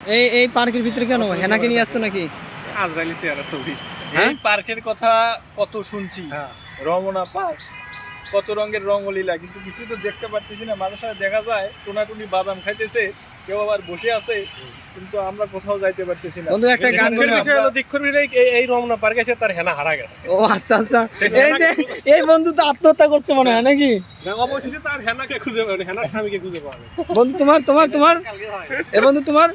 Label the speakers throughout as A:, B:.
A: এই এই পার্কের ভিতরে কেন? হেনাকে নিয়ে আসছো নাকি?
B: আজরাইলি চেহারা ছবি।
A: হ্যাঁ?
B: এই পার্কের কথা কত শুনছি। রমনা পার্ক কত রঙের রঙ্গলীলা কিন্তু কিছু তো দেখতে পারতেছি না। মাঝে দেখা যায় টোনাটুনি বাদাম খাইতেছে কেউ আবার বসে আছে কিন্তু আমরা কোথাও যাইতে পারতেছি না।
A: বন্ধু একটা গান বলো।
B: বিষয় হলো দীক্ষর ভিড়ে এই- এই রমনা পার্কে এসে তার হেনা হারা গেছে।
A: ও আচ্ছা আচ্ছা। এই যে এই বন্ধু তো আত্মহত্যা করছে মনে হয় নাকি?
B: অবশেষে তার হেনাকে খুঁজে পাবে হেনার স্বামীকে খুঁজে পাবে
A: বন্ধু তোমার তোমার তোমার? এ বন্ধু তোমার?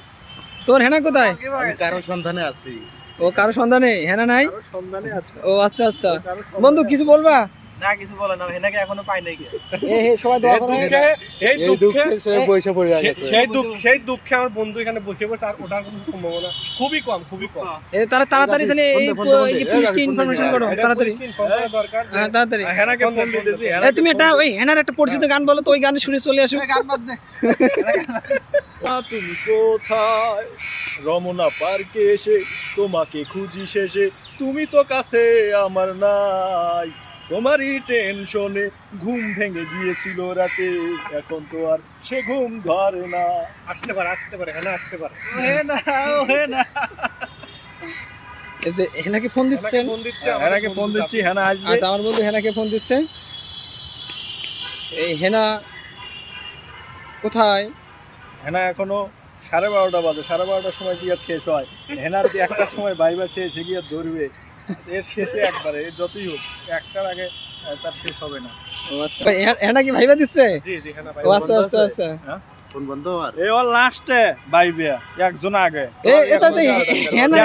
A: তোর হেনা কোথায়?
C: আমি কারও সন্ধানে আছি।
A: ও কারও সন্ধানে? হেনা নাই?
B: সন্ধানে আছে।
A: ও আচ্ছা আচ্ছা। বন্ধু কিছু বলবা?
C: না কিছু বলে না হেনাকে এখনও পাই নাই
A: এ হে সবাই দোয়া করো।
B: দুঃখে এই দুঃখে
C: সে বসে পড়ে গেছে
B: সেই দুঃখ সেই দুঃখে আমার বন্ধু এখানে বসে বসে আর ওঠার কোনো সম্ভাবনা খুবই কম খুবই কম।
A: এ তারা তাড়াতাড়ি তাহলে এই
C: দে, দে,
A: পুলিশকে ইনফরমেশন করো
B: এটা
A: তাড়াতাড়ি।
B: দরকার
A: হ্যাঁ তাড়াতাড়ি।
B: হেনাকে ফোন দিতেছি
A: তুমি একটা ওই হেনার একটা পরিচিত গান বলো তো ওই গানে শুনে চলে আসো।
B: তুমি কোথায়? রমনা পার্কে এসে তোমাকে খুঁজি শেষে তুমি তো কাছে আমার নাই। তোমারই টেনশনে ঘুম ভেঙে গিয়েছিল রাতে। এখন তো আর সে ঘুম ধরে না। আসতে পারে আসতে পারে হ্যাঁ আসতে পারে। না না
A: এই যে হেনাকে ফোন দিচ্ছেন?
B: ফোন দিচ্ছে হেনাকে ফোন দিচ্ছি হেনা আসবে।
A: আচ্ছা আমার বন্ধু হেনাকে ফোন দিচ্ছে। এই হেনা কোথায়?
B: হেনা এখনও সাড়ে বারোটা বাজে সাড়ে বারোটার সময় কি আর শেষ হয়? হেনার যে একটার সময় বাইবা শেষ হয়ে গিয়ে ধরবে? এর শেষে একবারে এর যতই হোক একটার আগে তার শেষ হবে না।
A: ও আচ্ছা। ভাই, হে- হেনা কি ভাইবা দিচ্ছে?
B: জি জি হেনা
A: আচ্ছা আচ্ছা আচ্ছা।
C: ফোন বন্ধ আর?
B: এই ওর লাস্টে বাইবে একজন আগে।
A: এ এটা তো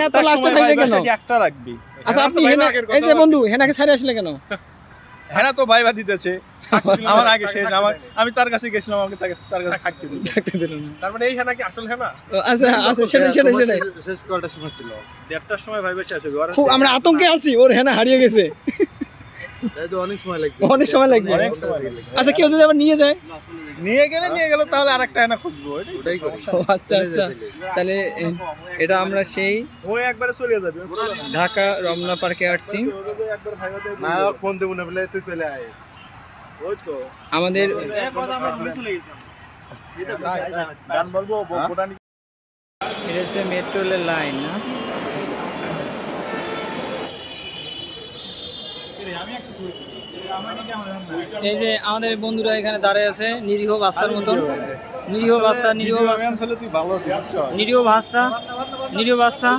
A: এত লাস্টে ভাইবে কেন?
B: একটা রাখবি।
A: আচ্ছা আপনি হেনা এই যে বন্ধু হেনাকে ছাড়ে আসলে কেন?
B: হেনা তো ভাইবা দিতেছে। আমার আগে শেষ আমার আমি তার কাছে গেছিলাম আমাকে তাকে তার কাছে থাকতে দিল
A: থাকতে দিল না
B: তার মানে এই হেনা কি আসল হেনা
A: ও, আচ্ছা আচ্ছা শুনে
C: শুনে
A: শুনে।
C: শেষ- কলটা সময় ছিল।
B: দেড়টার সময় ভাইবা শেষ হবে
A: খুব আমরা আতঙ্কে আছি ওর হেনা হারিয়ে গেছে।
C: তাই তো অনেক সময় লাগবে।
A: অনেক সময় লাগবে।
B: অনেক সময় লাগবে।
A: আচ্ছা কেউ যদি আবার নিয়ে যায়?
B: নিয়ে গেলে নিয়ে গেল তাহলে আরেকটা হেনা খুঁজবো এটাই
C: ওটাই করি।
A: আচ্ছা আচ্ছা। তাহলে এটা আমরা সেই
B: ও একবারে চলে যাবে
A: ঢাকা রমনা পার্কে আসছি।
C: না ফোন দেবো না বলে তুই চলে আয়।
B: ওই তো।
A: আমাদের
B: গান বলব বোটানি
A: এটা হচ্ছে মেট্রো রেলের লাইন না? এই যে আমাদের বন্ধুরা এখানে দাঁড়ায় আছে নিরীহ বাচ্চার মতন। নিরীহ বাচ্চা নিরীহ বাচ্চা। নিরীহ বাচ্চা নিরীহ বাচ্চা।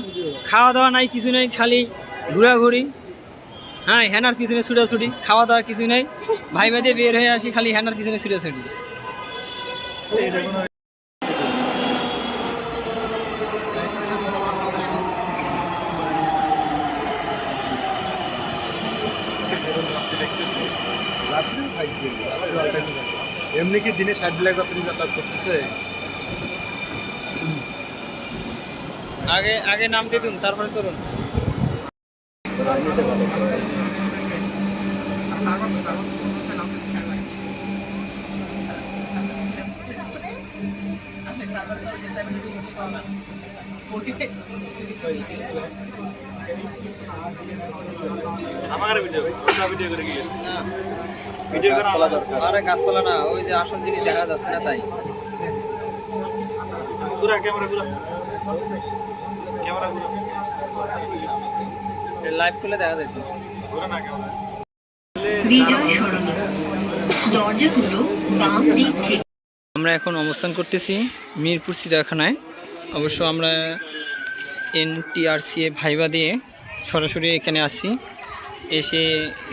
A: খাওয়া দাওয়া নাই কিছু নেই খালি ঘোরাঘুরি। হ্যাঁ হ্যানার পিছনে ছুটাছুটি খাওয়া দাওয়া কিছু নেই। ভাই ভাই বের হয়ে আসি খালি হ্যানার পিছনে ছুটাছুটি।
C: এমনি কি দিনে ষাট লাখ যাত্রী যাতায়াত করতেছে?
A: আগে আগে নাম দিয়ে দিন তারপরে চলুন। আরে গাছপালা না ওই যে আসল জিনিস দেখা যাচ্ছে না তাই।
B: পুরা ক্যামেরা পুরা। ক্যামেরা পুরা।
A: লাইভ করলে দেখা যেত
B: পুরা না ক্যামেরা।
A: আমরা এখন অবস্থান করতেছি মিরপুর চিড়িয়াখানায়। অবশ্য আমরা এনটিআরসিএ ভাইবা দিয়ে সরাসরি এখানে আসি এসে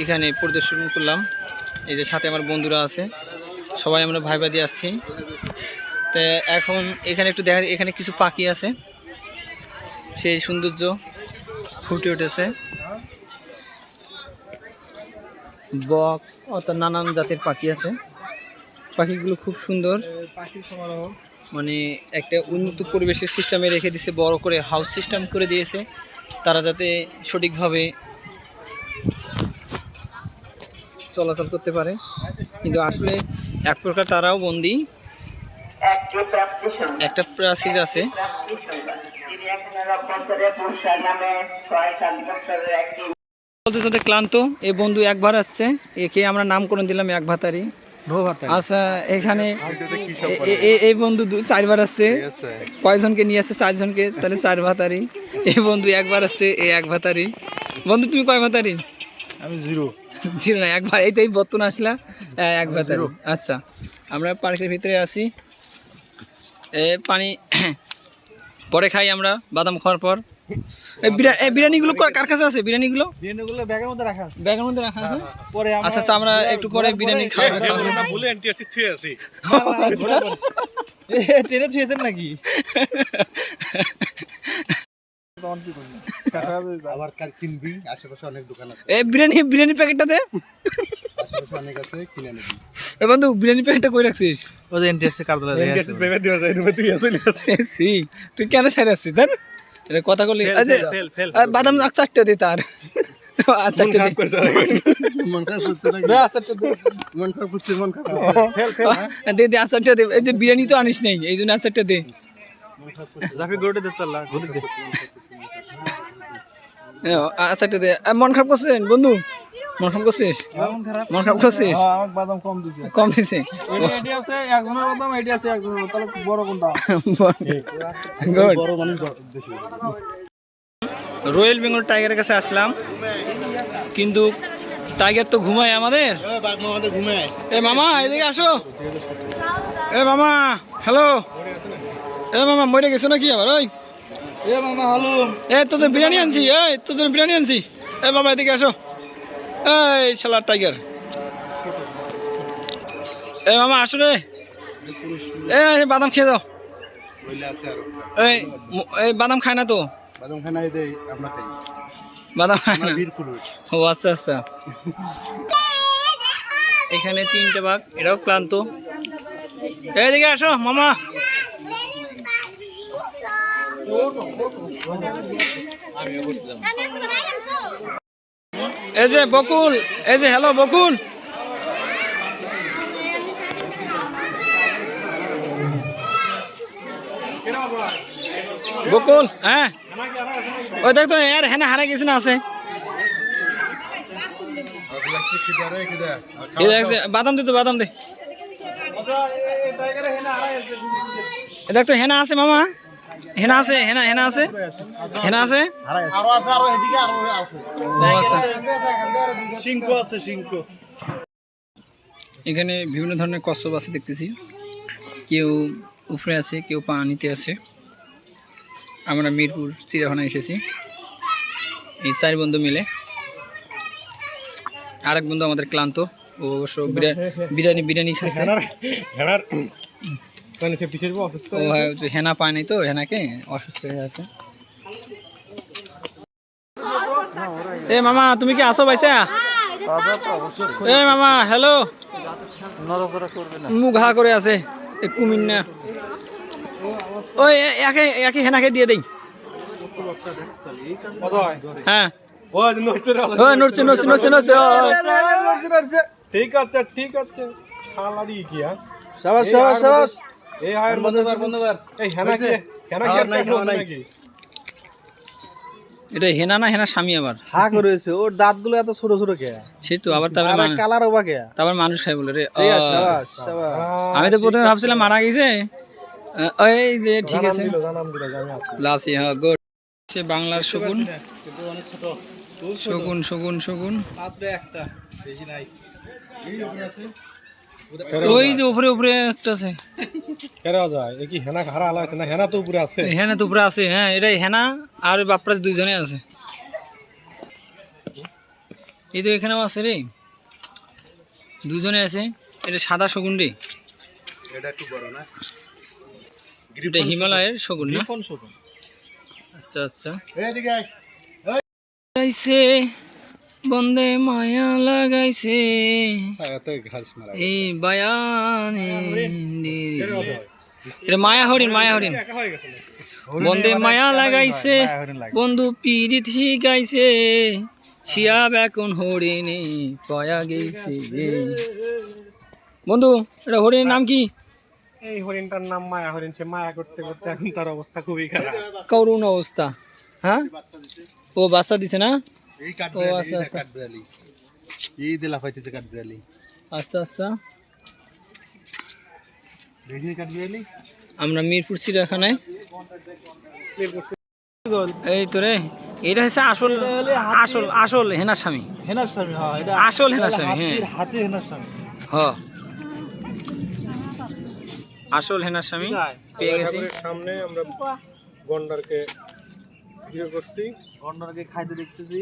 A: এখানে পরিদর্শন করলাম। এই যে সাথে আমার বন্ধুরা আছে। সবাই আমরা ভাই দিয়ে আসছি। তো এখন এখানে একটু দেখা এখানে কিছু পাখি আছে। সেই সৌন্দর্য ফুটে উঠেছে। বক, অর্থাৎ নানান জাতের পাখি আছে। পাখিগুলো খুব সুন্দর। মানে একটা উন্নত পরিবেশের সিস্টেমে রেখে দিয়েছে, বড় করে হাউস সিস্টেম করে দিয়েছে। তারা যাতে সঠিকভাবে চলাচল করতে পারে। কিন্তু আসলে এক প্রকার তারাও বন্দি। একটা প্রাচীর আছে। চলতে চলতে ক্লান্ত এ বন্ধু একবার আসছে। একে আমরা নামকরণ দিলাম এক ভাতারি। আচ্ছা এখানে এ- এ- এ- এই বন্ধু চারবার আসছে। কয়জনকে নিয়ে আসছে? চারজনকে তাহলে চার ভাতারি। এই বন্ধু একবার আসছে এই এক ভাতারি। বন্ধু তুমি কয় ভাতারি?
B: আমি জিরো
A: ছিল না একবার এই তো এই বর্তমান আসলা আহ, এক আচ্ছা আমরা পার্কের ভিতরে আছি। এ পানি পরে খাই আমরা বাদাম খাওয়ার পর। এই বিরিয়ানি এই বিরিয়ানিগুলো কার- কাছে আছে? বিরিয়ানিগুলো?
C: বিরিয়ানিগুলো ব্যাগের মধ্যে রাখা আছে।
A: ব্যাগের মধ্যে রাখা আছে?
C: পরে
A: আচ্ছা আচ্ছা আমরা একটু পরে বিরিয়ানি খাওয়া খাওয়া-
B: বলে এন্টি আসছি থুয়ে আছি
C: ট্রেনে ছুঁয়েছেন নাকি? আবার কার কিনবি আশেপাশে অনেক দোকান আছে।
A: এই বিরিয়ানি বিরিয়ানি প্যাকেটটা দে।
C: আশেপাশে অনেক আছে কিনে নিবি।
A: এ বন্ধু বিরিয়ানি প্যাকেটটা কই রাখছিস?
C: ও যে এনটিএসসি কার্ডলা
B: এন্টি আসছি ভেবে দেওয়া যায় তুই আসলে
A: সি তুই কেন এটা কথা বলি। আচ্ছা
B: ফেল ফেল
A: আহ, বাদাম চারটে দে তার। চারটে দে।
C: মন খারাপ করছে নাকি? মন খারাপ করছে মন খারাপ করছে।
A: দে দে আচারটা দে। এই যে বিরিয়ানি তো আনিস নাই এই জন্য আচারটা দে।
C: জাফি দে
A: আচারটা দে। আহ, মন খারাপ করছিস বন্ধু? মন খারাপ করছিস?
C: মন খারাপ?
A: করছিস?
C: বাদাম কম দিছে।
A: কম দিছে?
C: এটি আছে একজনের বাদাম এটি আছে একজনের তাহলে বড় কোনটা? বড় মানুষ
A: রয়্যাল বেঙ্গল টাইগারের কাছে আসলাম। কিন্তু টাইগার তো ঘুমায় আমাদের। এ মামা এদিকে আসো। এ মামা হ্যালো। এ মামা মরে গেছো নাকি আবার? ওই।
C: এ মামা হালুম।
A: এ তোদের বিরিয়ানি আনছি এই তোদের বিরিয়ানি আনছি। এ বাবা এদিকে আসো। এই শালা টাইগার এ মামা আসো রে। এ এই বাদাম খেয়ে দাও।
C: বইলে আছে আর।
A: এই এই বাদাম খায় না তো।
C: বাদাম খানা এই আমরা খাই।
A: বাদাম খায় না। ও আচ্ছা আচ্ছা। এখানে তিনটে বাঘ এটাও ক্লান্ত। এইদিকে আসো মামা। এই যে বকুল এই যে হ্যালো বকুল। বকুল হ্যাঁ? ওই দেখ তো এর হ্যাঁ হারা গেছে না আছে? এই দেখ যে, বাদাম দে তো বাদাম দে। এ দেখ তো হেনা আছে মামা। হেনা আছে হেনা হেনা আছে? হেনা আছে?
C: আরও আছে আরও এদিকে আরও আছে।
A: আচ্ছা
C: আছে। সিংহ
A: এখানে বিভিন্ন ধরনের কচ্ছপ আছে দেখতেছি। কেউ উপরে আছে কেউ পানিতে আছে। আমরা মিরপুর চিড়িয়াখানা এসেছি। এই চার বন্ধু মিলে। আরেক বন্ধু আমাদের ক্লান্ত। ও অবশ্য বিরিয়া- বিরিয়ানি বিরিয়ানি খাচ্ছে।
B: মানে সে অসুস্থ
A: ও হ্যাঁ, হেনা পায় নাই তো হেনাকে অসুস্থ হয়ে আছে। এ মামা তুমি কি আসো বাইসা এ মামা হ্যালো মুখ ঘা করে আছে এ কুমির না। ওই একে একে হেনাকে দিয়ে দেই।
B: হয়। নড়ছে
A: নড়ছে নড়ছে নড়ছে নড়ছে
B: ঠিক আছে ঠিক আছে। কি হ্যাঁ?
C: সাবাস সাবাস সাবাস।
B: এই হায়ের মধ্যে
C: বন্ধবার বন্ধবার
B: এই হেনা কি? হেনা কি
C: নাই,
B: লোক নাকি?
A: এটা হেনা না হেনা স্বামী আবার।
C: হা করেছে ওর দাঁতগুলো এত ছোট ছোট কে?
A: সে তো আবার তারপরে
C: কালার ওবা কে?
A: তারপর মানুষ খাই বলে রে আমি তো প্রথমে ভাবছিলাম মারা গেছে। ওই যে ঠিক আছে। লাসি হ্যাঁ গুড সে বাংলার শগুন। শগুন শগুন শগুন।
C: মাত্র একটা বেশি নাই। এই আছে।
A: ওই যে উপরে উপরে একটা আছে।
B: কেরা যায়। এ কি হেনা হারা আলা আছে না? হেনা তো উপরে আছে।
A: হেনা তো উপরে আছে হ্যাঁ এটাই হেনা আর ওই বাপরা দুইজনে আছে। এই তো এখানেও আছে রে। দুজনে আছে। এটা সাদা শগুন রে
C: এটা একটু বড় না?
A: এটা হিমালয়ের শগুন না? আচ্ছা আচ্ছা।
C: এদিকে আয়।
A: বন্দে মায়া লাগাইছে। এই বায়ানে এটা মায়া হরিণ মায়া হরিণ। বন্দে মায়া লাগাইছে। বন্ধু পিরিত শিখাইছে। শিয়াব এখন হরিণে পয়া গেছে বন্ধু এটা হরিণের নাম কি?
B: এই হরিণটার নাম মায়া হরিণ। সে মায়া করতে করতে এখন তার অবস্থা খুবই খারাপ।
A: করুণ অবস্থা হ্যাঁ? ও বাচ্চা দিছে না?
C: এই
A: আচ্ছা,
C: কাঠবিড়ালি
A: আচ্ছা।
C: কাঠবিড়ালি এই দিলা পাইতেছে কাঠবিড়ালি
A: আচ্ছা আচ্ছা।
C: দেখি
A: আমরা মিরপুর চিড়িয়াখানায়। এই তো রে এটা হচ্ছে আসল আসল আসল হেনার স্বামী
D: হেনার স্বামী হ্যাঁ এটা
A: আসল হেনার স্বামী হ্যাঁ।
D: হাতি হেনার স্বামী
A: হ। আসল হেনার স্বামী পেয়ে গেছি।
D: সামনে আমরা গন্ডারকে ভিডিও করছি। গন্ডারকে খাইতে দেখতেছি।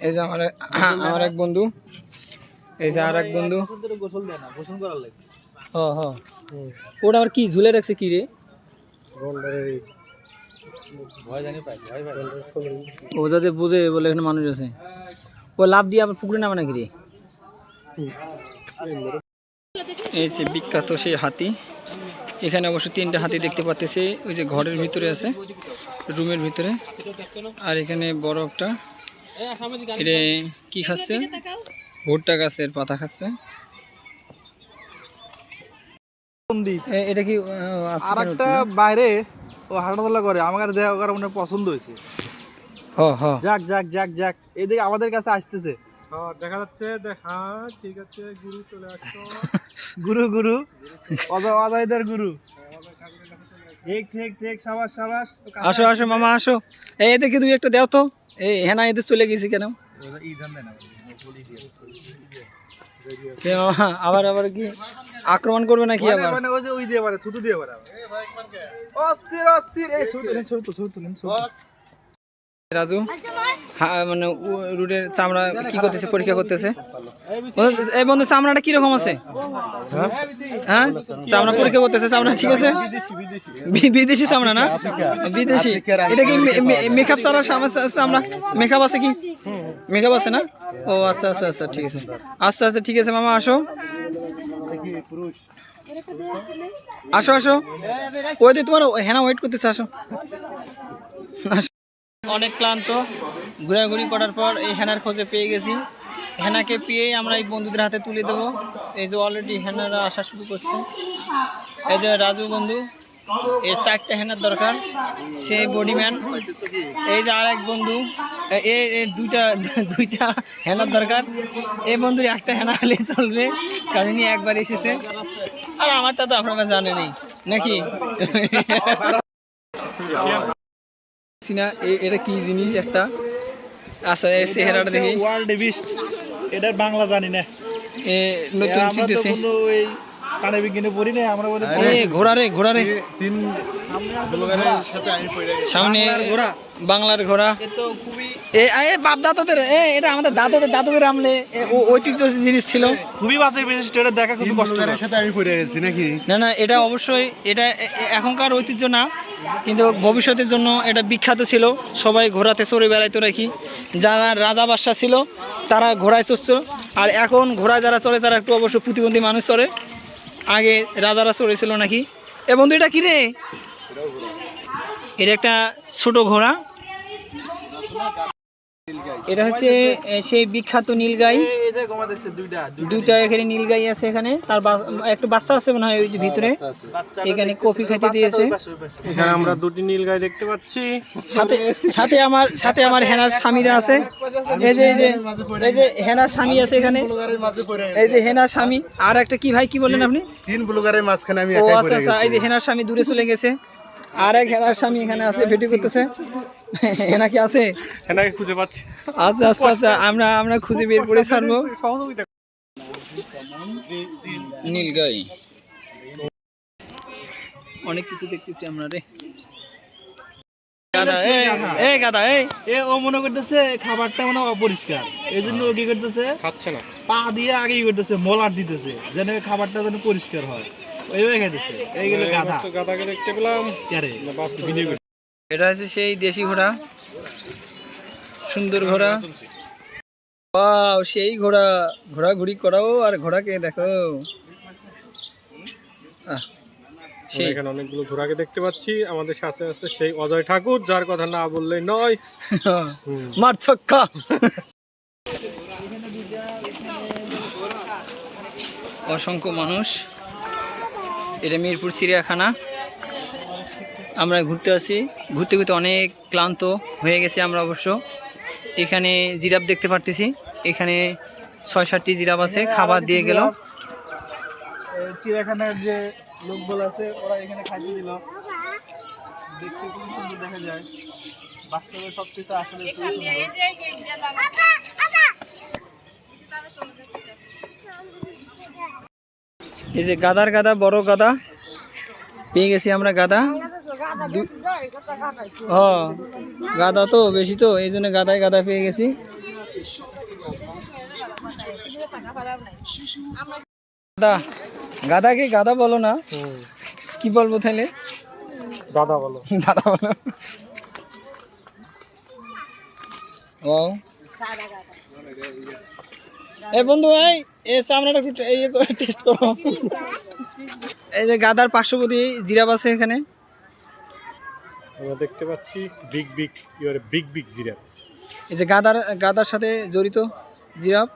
A: এই যে আমার আমার এক বন্ধু। এই যে আর এক বন্ধু। হ হ। ওটা আবার কি? ঝুলে রাখছে কি রে? ও যাতে বুঝে বলে এখানে মানুষ আছে। ও লাভ দিয়ে আবার পুকুরে নামে নাকি রে? এই যে বিখ্যাত সেই হাতি। এখানে অবশ্য তিনটা হাতি দেখতে পাচ্তেছি ওই যে ঘরের ভিতরে আছে, রুমের ভিতরে। আর এখানে বড় একটা এটা কি খাচ্ছে? ভুট্টা গাছের পাতা খাচ্ছে। এটা কি
D: আর একটা বাইরে ও হাঁটাচলা করে আমার দেহ করে মনে পছন্দ হয়েছে।
A: হ হ।
D: যাক যাক যাক যাক এদিকে আমাদের কাছে আসতেছে। দেখা যাচ্ছে হ্যাঁ ঠিক আছে গুরু চলে আসছো গুরু গুরু। অজয় অজয়দের গুরু।
A: আসো আসো মামা আসো। এই এদেরকে দুই একটা দেও তো। এই হ্যাঁ না এদের চলে গেছি কেন? আবার আবার কি? আক্রমণ করবে নাকি
D: মানে
A: আবার?
D: মানে ওই যে ওই দিয়ে পারে থুতু দিয়ে পারে অস্থির অস্থির। এই ছবি তুলেন ছবি তো ছবি তুলেন ছবি
A: রাজু? মানে রুটের চামড়া কি করতেছে, পরীক্ষা করতেছে? এই বন্ধু, চামড়াটা কীরকম আছে? হ্যাঁ? চামড়া পরীক্ষা করতেছে, চামড়া ঠিক আছে? বিদেশি চামড়া না? বিদেশি। এটা কি মেকআপ ছাড়া চামড়া মেকআপ আছে কি? মেকআপ আছে না? ও আচ্ছা আচ্ছা আচ্ছা ঠিক আছে। আচ্ছা আচ্ছা ঠিক আছে, মামা, আসো। আসো আসো। ওই তোমার হ্যাঁ ওয়েট করতেছে, আসো। আসো। অনেক ক্লান্ত। ঘোরাঘুরি করার পর এই হেনার খোঁজে পেয়ে গেছি। হেনাকে পেয়ে আমরা এই বন্ধুদের হাতে তুলে দেবো। এই যে অলরেডি হেনারা আসা শুরু করছে। এই যে রাজু বন্ধু, এর চারটা হেনার দরকার। সেই বডিম্যান এই যে আর এক বন্ধু, এ- দুইটা দুইটা হেনার দরকার। এই বন্ধুর একটা হেনা হলেই চলবে, কারণ একবার এসেছে। আর আমারটা তো আপনারা জানেনই, নাকি? চিনা না এটা কি জিনিস একটা? আচ্ছা চেহারাটা দেখি।
D: ওয়ার্ল্ড বিস্ট এটা বাংলা জানি না।
A: এ নতুন
D: চিনতেছি
A: শিখতেছি।
D: কোনো বিজ্ঞানে পড়ি না আমরা বলি
A: এ ঘোড়া রে ঘোড়া রে।
C: তিন ব্লগারের সাথে আমি পড়ে গেছি।
A: সামনে
D: ঘোড়া।
A: বাংলার ঘোড়া। এ বাপ দাদাদের এ এটা আমাদের দাদাদের দাদাদের আমলে ঐতিহ্য জিনিস ছিল।
D: খুবই বাজে বিশিষ্ট এটা দেখা খুবই কষ্ট
C: সাথে আমি পড়ে গেছি নাকি?
A: না না এটা অবশ্যই এটা এখনকার ঐতিহ্য না কিন্তু ভবিষ্যতের জন্য এটা বিখ্যাত ছিল। সবাই ঘোড়াতে চড়ে বেড়াইতো নাকি। যারা রাজা বাদশাহ ছিল তারা ঘোড়ায় চড়ছে আর এখন ঘোড়ায় যারা চড়ে তারা একটু অবশ্য প্রতিবন্ধী মানুষ চড়ে। আগে রাজারা চড়েছিল নাকি? এ বন্ধু এটা কি রে? এটা একটা ছোট ঘোড়া। এটা হচ্ছে সেই বিখ্যাত নীলগাই।
D: দুইটা
A: এখানে নীলগাই আছে এখানে। তার একটা বাচ্চা আছে মনে হয় ওই ভিতরে। এখানে কফি খাইতে দিয়েছে।
D: এখানে আমরা দুটি নীল গাই দেখতে পাচ্ছি।
A: সাথে সাথে আমার সাথে আমার হেনার স্বামীরা আছে। এই যে এই যে এই যে হেনার স্বামী আছে এখানে। এই যে হেনার স্বামী। আর একটা কি ভাই কি বললেন আপনি?
C: তিন ব্লগারের মাঝখানে আমি
A: ও আচ্ছা আচ্ছা এই যে হেনার স্বামী দূরে চলে গেছে। আর এক হেনার স্বামী এখানে আছে ভেটি করতেছে। হেনা কি আছে?
D: এনাকে খুঁজে পাচ্ছি?
A: আচ্ছা আচ্ছা আচ্ছা আমরা আমরা খুঁজে বের করে ছাড়বো। নীলগাই। অনেক কিছু দেখতেছি আমরা রে। এই এই গাদা এই।
D: এ ও মনে করতেছে খাবারটা মানে অপরিষ্কার। এই জন্য ও কি করতেছে?
E: খাচ্ছে না।
D: পা দিয়ে আগে কি করতেছে মলার দিতেছে যেন খাবারটা যেন পরিষ্কার হয়।
A: এটা হচ্ছে সেই দেশি ঘোড়া। সুন্দর ঘোড়া। ওয়াও সেই ঘোড়া। ঘোড়াঘুড়ি করাও আর ঘোড়াকে দেখো। সেই
E: এখানে অনেকগুলো ঘোড়াকে দেখতে পাচ্ছি। আমাদের সাথে আছে সেই অজয় ঠাকুর যার কথা না বললেই নয়।
A: মার ছক্কা। অসংখ্য মানুষ। এটা মিরপুর চিড়িয়াখানা। আমরা ঘুরতে আসি। ঘুরতে ঘুরতে অনেক ক্লান্ত হয়ে গেছি আমরা অবশ্য। এখানে জিরাফ দেখতে পারতেছি। এখানে ছয় সাতটি জিরাফ আছে খাবার দিয়ে গেল।
D: চিড়িয়াখানার যে লোকগুলো আছে ওরা এখানে খাইতে দিল। দেখতে খুব সুন্দর দেখা যায়। বাস্তবে সবকিছু আসলে খুবই সুন্দর।
A: এই যে গাদার গাদা বড় গাদা। পেয়ে গেছি আমরা গাদা। হ গাদা তো বেশি তো এই জন্য গাদায় গাদা পেয়ে গেছি। গাদা গাদা কি গাদা বলো না? কি বলব তাহলে?
E: দাদা বলো।
A: দাদা বলো। ও এই বন্ধু এই এই সামনেটা একটু টেস্ট করো এই যে গাদার পার্শ্ববর্তী জিরাপ আছে এখানে।
E: আমরা দেখতে পাচ্ছি big big your big big giraffe.
A: এই যে গাদার গাদার সাথে জড়িত জিরাপ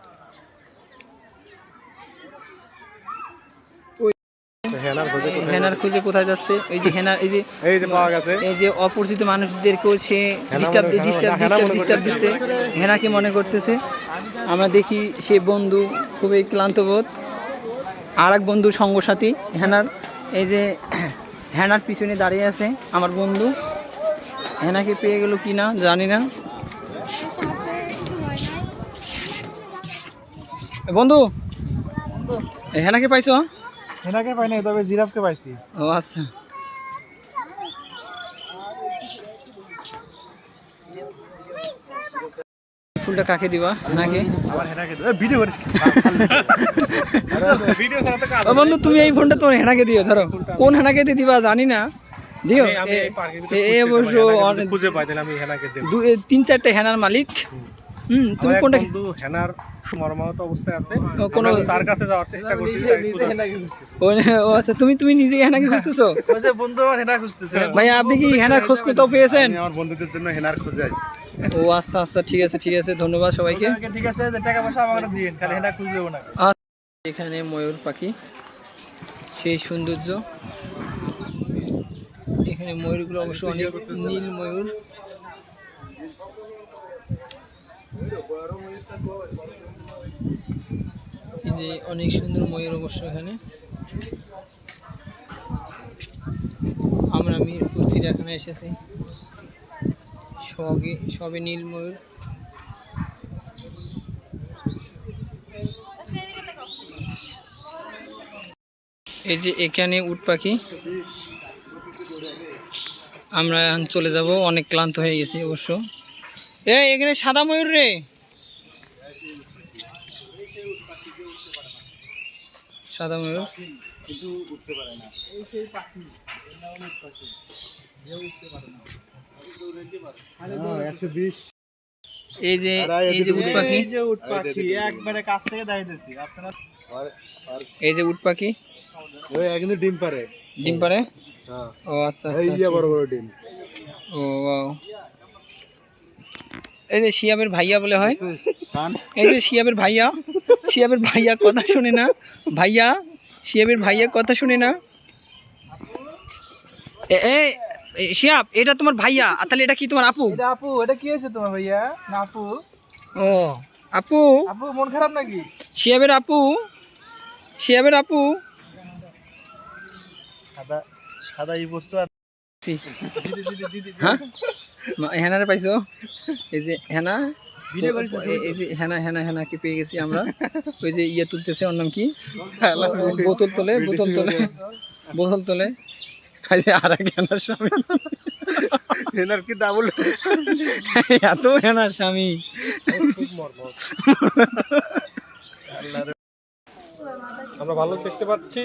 E: হেনার খোঁজে
A: কোথায় যাচ্ছে? এই যে হেনার এই যে
E: এই যে পাওয়া গেছে।
A: এই যে অপরিচিত মানুষদেরকেও সে ডিস্টার্ব ডিস্টার্ব ডিস্টার্ব দিচ্ছে। হেনাকে মনে করতেছে। আমরা দেখি সে বন্ধু খুবই ক্লান্তবোধ আর এক বন্ধু সঙ্গসাথী হেনার। এই যে হেনার পিছনে দাঁড়িয়ে আছে আমার বন্ধু। হেনাকে পেয়ে গেল কি না জানি না। বন্ধু হেনাকে পাইছো?
D: হেনাকে পাই নাই তবে জিরাফকে পাইছি।
A: ও আচ্ছা। ফুলটা কাকে দিবা? হেনাকে
D: ভিডিও করিস
E: ভিডিও ছাড়া তো কাজ
A: ও বন্ধু তুমি এই ফোনটা তোমার হেনাকে দিও ধরো। কোন হেনাকে দিয়ে দিবা জানি না। দিও। এ- অবশ্য তিন চারটে হেনার মালিক। হুম তুমি কোনটা
E: বন্ধু হেনার মর্মাহত অবস্থায় আছে।
A: কোনো-
E: তার কাছে যাওয়ার চেষ্টা করছি
A: ও ও আচ্ছা তুমি তুমি নিজেকে হেনাকে খুঁজতেছো?
D: বন্ধু আমার হেনা খুঁজতেছে।
A: ভাইয়া আপনি কি হেনার খোঁজ কোথাও পেয়েছেন?
C: আমার বন্ধুদের জন্য হেনার খোঁজে আসছি।
A: ও আচ্ছা আচ্ছা ঠিক আছে ঠিক আছে ধন্যবাদ সবাইকে।
D: ঠিক আছে যে টাকা পয়সা আমাকে দিন খালি হেনা খুঁজবেও না।
A: এখানে ময়ূর পাখি সেই সৌন্দর্য। এখানে ময়ূরগুলো অবশ্য অনেক নীল ময়ূর। এই যে অনেক সুন্দর ময়ূর অবশ্য এখানে। আমরা মিরপুর, চিড়িয়াখানায় এসেছি। সবই সবে নীল ময়ূর। এই যে এখানে উট পাখি। আমরা চলে যাব, অনেক ক্লান্ত হয়ে গেছি অবশ্য। এ এখানে সাদা ময়ূর রে। সাদা ময়ূর।
C: একশো বিশ।
A: এই যে
C: আরে,
A: এই যে উট পাখি।
D: এই যে উট পাখি একবারে কাছ থেকে দেখাইতেছি আপনারা
A: এই যে উট পাখি।
C: ওই একদিন ডিম পারে
A: ডিম পারে
C: হ্যাঁ।
A: ও আচ্ছা
C: এই
A: আচ্ছা
C: যে বড় বড় ডিম।
A: ও. এই যে শিয়াবের ভাইয়া বলে হয়। এই যে শিয়াবের ভাইয়া। শিয়াবের ভাইয়া কথা শুনে না। ভাইয়া শিয়াবের ভাইয়া কথা শুনে না। এ শিয়াব এটা তোমার ভাইয়া। আর তাহলে এটা কি তোমার আপু?
D: এটা আপু এটা কি হয়েছে তোমার ভাইয়া? না আপু।
A: ও আপু।
D: আপু মন খারাপ নাকি?
A: শিয়াবের আপু। শিয়াবের আপু।
D: সাদা সাদা ই
A: সি। হ্যাঁ হেনারে পাইছো? এই যে হেনা এই যে হেনা হেনা হেনা কি পেয়ে গেছি আমরা। ওই যে ইয়ে তুলতেছে ওর নাম কি? বোতল তোলে বোতল তোলে। বোতল তোলে। যে আর এক হেনার স্বামী।
C: হেনার কি ডাবল
A: এত হেনার স্বামী।
E: আমরা ভালো দেখতে পাচ্ছি।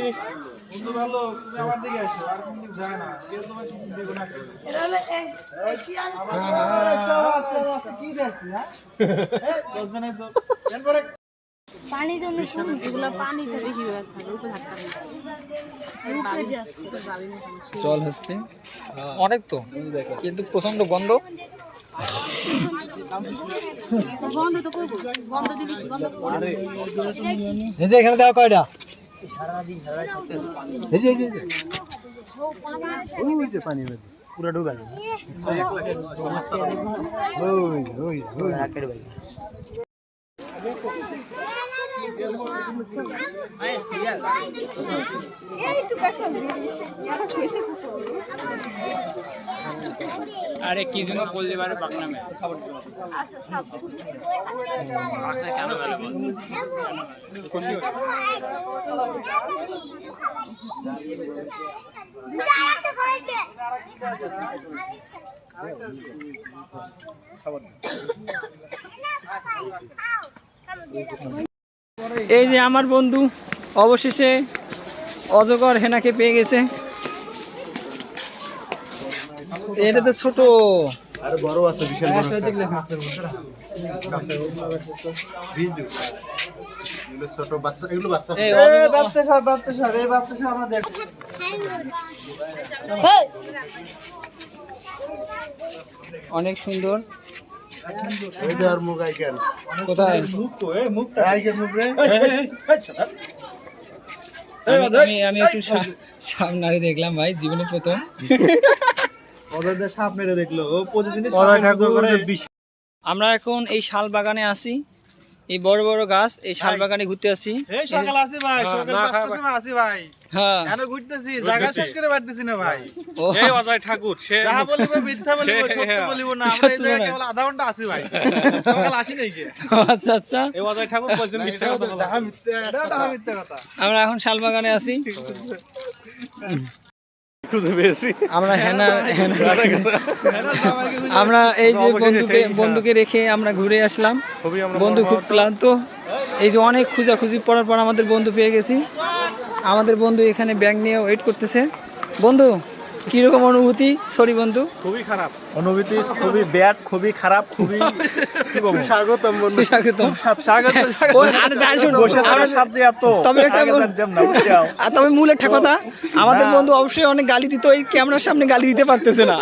D: হ্যাঁ
F: পানির জন্য পানিতে বেশি?
A: জল অনেক তো কিন্তু প্রচণ্ড গন্ধ।
D: এই যে এখানে দেওয়া কয়টা? এই যে এই যে ওই যে পানি পুরো ডুবে গেল। ওই ওই ওই
A: আরে কি জন্য বলতে পারে পাকনামে এই যে আমার বন্ধু অবশেষে অজগর হেনাকে পেয়ে গেছে। এটা তো ছোট।
C: আরে বড় আছে বিশাল বড় ছোট বাচ্চা এগুলো বাচ্চা।
A: এই
D: বাচ্চা সব বাচ্চা সব এই বাচ্চা সব আমাদের
A: অনেক সুন্দর।
C: ওই দেওয়ার মুখ আইকেন
A: কোথায়?
C: আইকেন মুখ রে
A: আমি- আমি আমি একটু সাপ সামনে দেখলাম ভাই জীবনে প্রথম।
C: ওদের সাপ মেরে দেখল করে।
A: আমরা এখন এই শাল বাগানে আছি। এই বড় বড় গাছ এই শাল বাগানে ঘুরতে আসি।
D: এই সকাল আসি ভাই সকাল
E: না,
D: সময় আসি ভাই।
A: হ্যাঁ।
D: কেন ঘুরতেছি? জায়গা শেষ করে বাড়তেছি না ভাই।
A: ও।
E: এই অজয় ঠাকুর সে
D: যাহা বলিব মিথ্যা বলিব সত্য বলিব না আমরা এই
A: সত্য
D: জায়গায় কেবল আধা ঘণ্টা আসি ভাই। সকাল আসি নাই কে
A: আচ্ছা আচ্ছা।
E: এই অজয় ঠাকুর বলছেন মিথ্যা কথা বলা।
D: এটা ডাহা মিথ্যা কথা।
A: আমরা এখন শাল বাগানে আছি
E: খুঁজে পেয়েছি।
A: আমরা হেনা হেনা আমরা এই যে বন্ধুকে বন্ধুকে রেখে আমরা ঘুরে আসলাম। বন্ধু খুব ক্লান্ত। এই যে অনেক খোঁজাখুঁজি পড়ার পর আমাদের বন্ধু পেয়ে গেছি। আমাদের বন্ধু এখানে ব্যাগ নিয়ে ওয়েট করতেছে। বন্ধু কীরকম অনুভূতি? সরি বন্ধু।
E: খুবই খারাপ।
B: অনুভূতি খুবই ব্যাড খুবই খারাপ খুবই
C: স্বাগতম বন্ধু।
A: স্বাগতম
D: স্বাগত
A: ও, যাই শোন, আমরা-
B: সাথে এত
A: তবে একটা
B: আগে
A: বল-
B: জানতাম না বুঝছাও?
A: আর তবে মূল একটা কথা আমাদের বন্ধু অবশ্যই অনেক গালি দিত এই ক্যামেরার সামনে গালি দিতে পারতেছে না।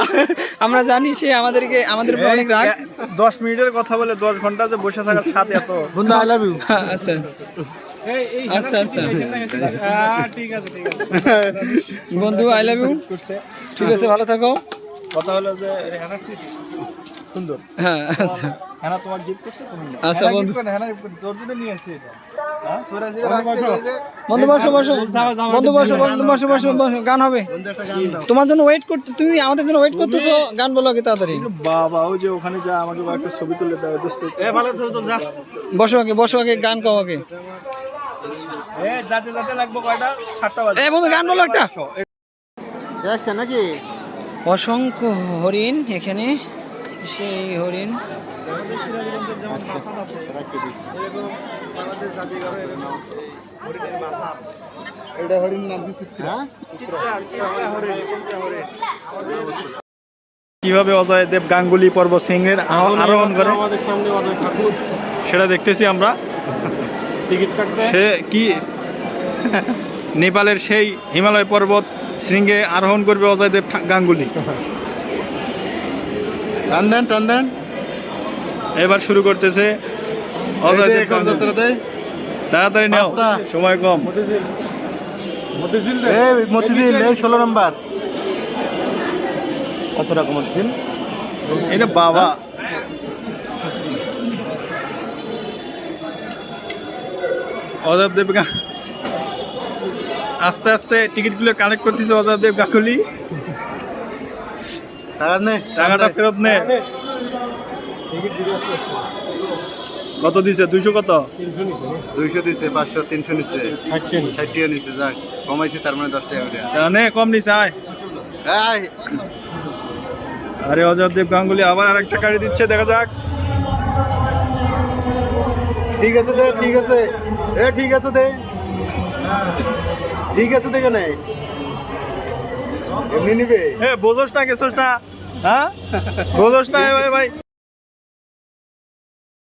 A: আমরা জানি সে আমাদেরকে আমাদের উপর অনেক রাগ।
B: দশ মিনিটের কথা বলে দশ ঘণ্টা যে বসে থাকার সাথে এত।
C: বন্ধু আই লাভ ইউ
A: আচ্ছা। আচ্ছা আচ্ছা
E: হ্যাঁ, ঠিক আছে
A: বন্ধু আই লাভ ইউ ঠিক আছে ভালো থাকো
B: কথা হলো যে সুন্দর
A: হ্যাঁ আচ্ছা
B: হ্যাঁ তোমার গিফট করছে তুমি
A: আচ্ছা বন্ধু হ্যাঁ
D: তোর জন্য নিয়ে আসছি এটা সুরাজি রাখতে ওই যে
A: বন্ধু বসো বসো। বন্ধু বসো বন্ধু বসো বসো বসো। গান হবে।
C: বন্ধু একটা গান দাও
A: তোমার জন্য ওয়েট করতে তুমি আমাদের জন্য ওয়েট করতেছো? গান বলো আগে তাড়াতাড়ি।
B: বাবা ওই যে ওখানে যা আমাকে একটা ছবি তুলে দেয় দোস্ত।
D: এ ভালো ছবি তোর যা।
A: বসো আগে বসো আগে গান কও আগে।
B: এ যাতে যাতে লাগবে কয়টা? সাতটা বাজে।
A: এই বন্ধু গান বলো একটা।
C: দেখছে নাকি?
A: অসংখ্য হরিণ এখানে সেই হরিণ।
C: এটা হরিণ নাম কি হ্যাঁ?
B: কীভাবে অজয় দেব গাঙ্গুলি পর্ব সিংহের আরোহণ করে?
E: আমাদের সামনে অজয় ঠাকুর
B: সেটা দেখতেছি আমরা।
E: টিকিট কাটতে
B: সে কি? নেপালের সেই হিমালয় পর্বত শৃঙ্গে আরোহণ করবে অজয় দেব ঠা- গাঙ্গুলি।
C: টান দেন টান দেন।
B: এবার শুরু করতেছে তাড়াতাড়ি নাও সময় কম।
E: মতিঝিল
C: এই ষোলো নম্বর। কত টাকা মতিঝিল?
B: এটা বাবা। অজয় দেব আস্তে আস্তে টিকিটগুলো কালেক্ট করতেছে অজয় দেব
C: নে।
B: টাকাটা ফেরত নে। কত দিছে? দুইশো কত?
C: দুইশো দিছে পাঁচশো তিনশো নিচ্ছে ষাট টাকা নিচ্ছে যাক কমাইছে তার মানে দশ টাকা করে
B: কম নিছে আয়। আরে অজয় দেব গাঙ্গুলি আবার আরেকটা গাড়ি দিচ্ছে দেখা যাক।
C: ঠিক আছে দে ঠিক আছে। এ ঠিক আছে দে। ঠিক আছে দেখে নেই এমনি নিবে।
B: এ বোঝোস না গেছোস না। হ্যাঁ? বোঝোস না এ ভাই ভাই।